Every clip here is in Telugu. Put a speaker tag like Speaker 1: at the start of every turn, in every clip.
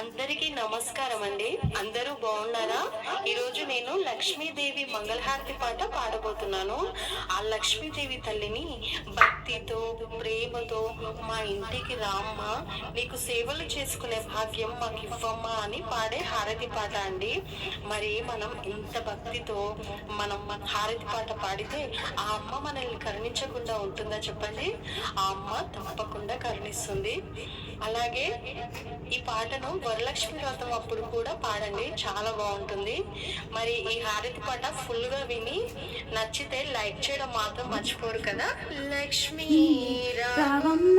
Speaker 1: అందరికీ నమస్కారం అండి అందరూ బాగున్నారా? ఈరోజు నేను లక్ష్మీదేవి మంగళహారతి పాట పాడబోతున్నాను. ఆ లక్ష్మీదేవి తల్లిని భక్తితో ప్రేమతో మా ఇంటికి రామ్మ నీకు సేవలు చేసుకునే భాగ్యం మాకు ఇవ్వమ్మా అని పాడే హారతి పాట అండి. మరి మనం ఇంత భక్తితో మనం హారతి పాట పాడితే ఆ అమ్మ మనల్ని కరుణించకుండా ఉంటుందా చెప్పండి? ఆ అమ్మ తప్పకుండా కరుణిస్తుంది. అలాగే ఈ పాటను వరలక్ష్మి వ్రతం అప్పుడు కూడా పాడండి. చాలా బాగుంటుంది. మరి ఈ హారతి పాట ఫుల్గా విని నచ్చితే లైక్ చేయడం మాత్రం మర్చిపోరు కదా. లక్ష్మీ
Speaker 2: రావమ్మ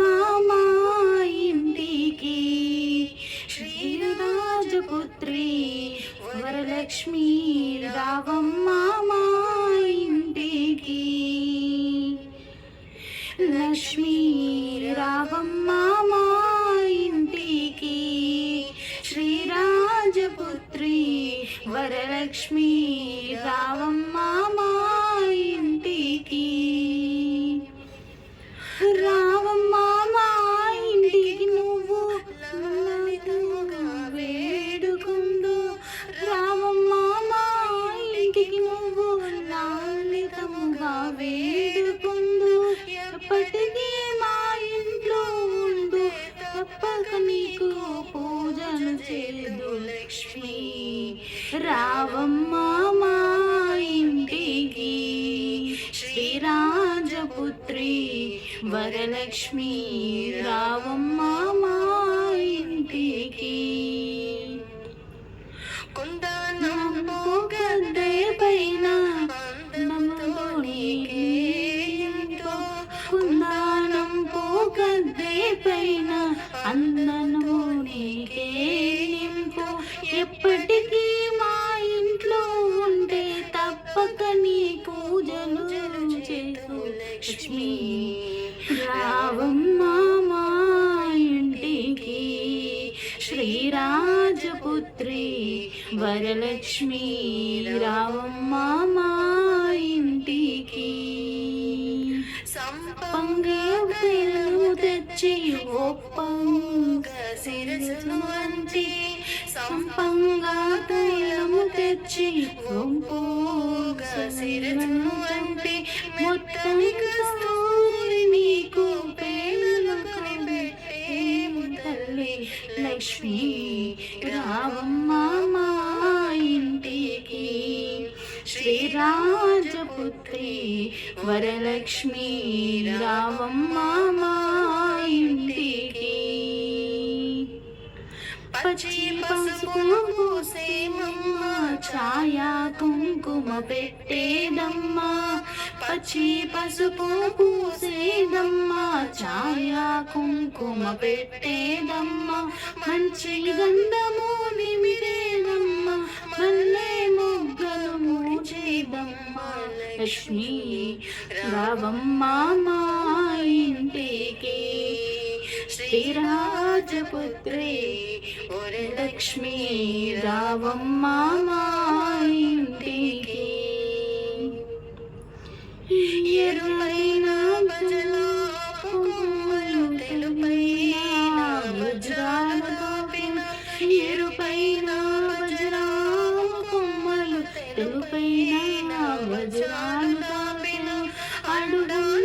Speaker 2: ఇంటికి శ్రీరాజపుత్రి వరలక్ష్మి రావమ్మ మా ఇంటికి. లక్ష్మీ రావమ్మ లక్ష్మీ రావమ్మ మా ఇంటికి. రావమ్మ మా ఇంటికి నువ్వు లలితముగా వేడుకుందు రావమ్మ మా ఇంటికి నువ్వు లలితముగా వేడు నీకు పూజలు చేదు లక్ష్మి. రావమ్మ మా ఇంటికి. శ్రీరాజపుత్రి వరలక్ష్మి. రావమ్మ మా ఇంటికి.
Speaker 1: కుందనం
Speaker 2: గద్దే పైన నమ్ముతోనికి ఎంతో. కుందానం పోగద్దే పైన అందనము నీకే నింపు. ఎప్పటికీ మా ఇంట్లో ఉంటే తప్పక నీ పూజలు చేసు లక్ష్మి రావమ్మ మా ఇంటికి. శ్రీరాజపుత్రి వరలక్ష్మి రావమ్మ మా ఇంటికి. పంగేను తెచ్చి ఒప్పంగ శిరసును వంచి సంపంగా తైలము తెచ్చి ఒంపోగ శిరసును వంటి మొత్తం కస్తూరి నీకు పేర్లు కనిపెట్టేము తల్లి లక్ష్మి రావమ్మ మా ఇంటికి. శ్రీరాజపుత్రి వరలక్ష్మి రావమ్మ మా ఇంటికి. పచ్చి పసుపు పూసేమమ్మ ఛాయా కుంకుమ పెట్టేదమ్మా. పచ్చి పసుపు పూసేదమ్మా ఛాయా కుంకుమ పెట్టేదమ్మా. మంచి గంధము నిమిరేదమ్మా మల్లే మొగ్గలు ముడిచేదమ్మా లక్ష్మి రావమ్మా మా ఇంటికి. శ్రీరాజపుత్రే వరలక్ష్మీ రావమ్మ మా ఇంటికి. ఎరులైన బజలో కొమ్మలు తెలుపైన వజ్రాలు దోపిన ఎరుపైన వజ్రాలు కొమ్మలు తెలుపైన వజ్రాలు దాపిన అడుగుండు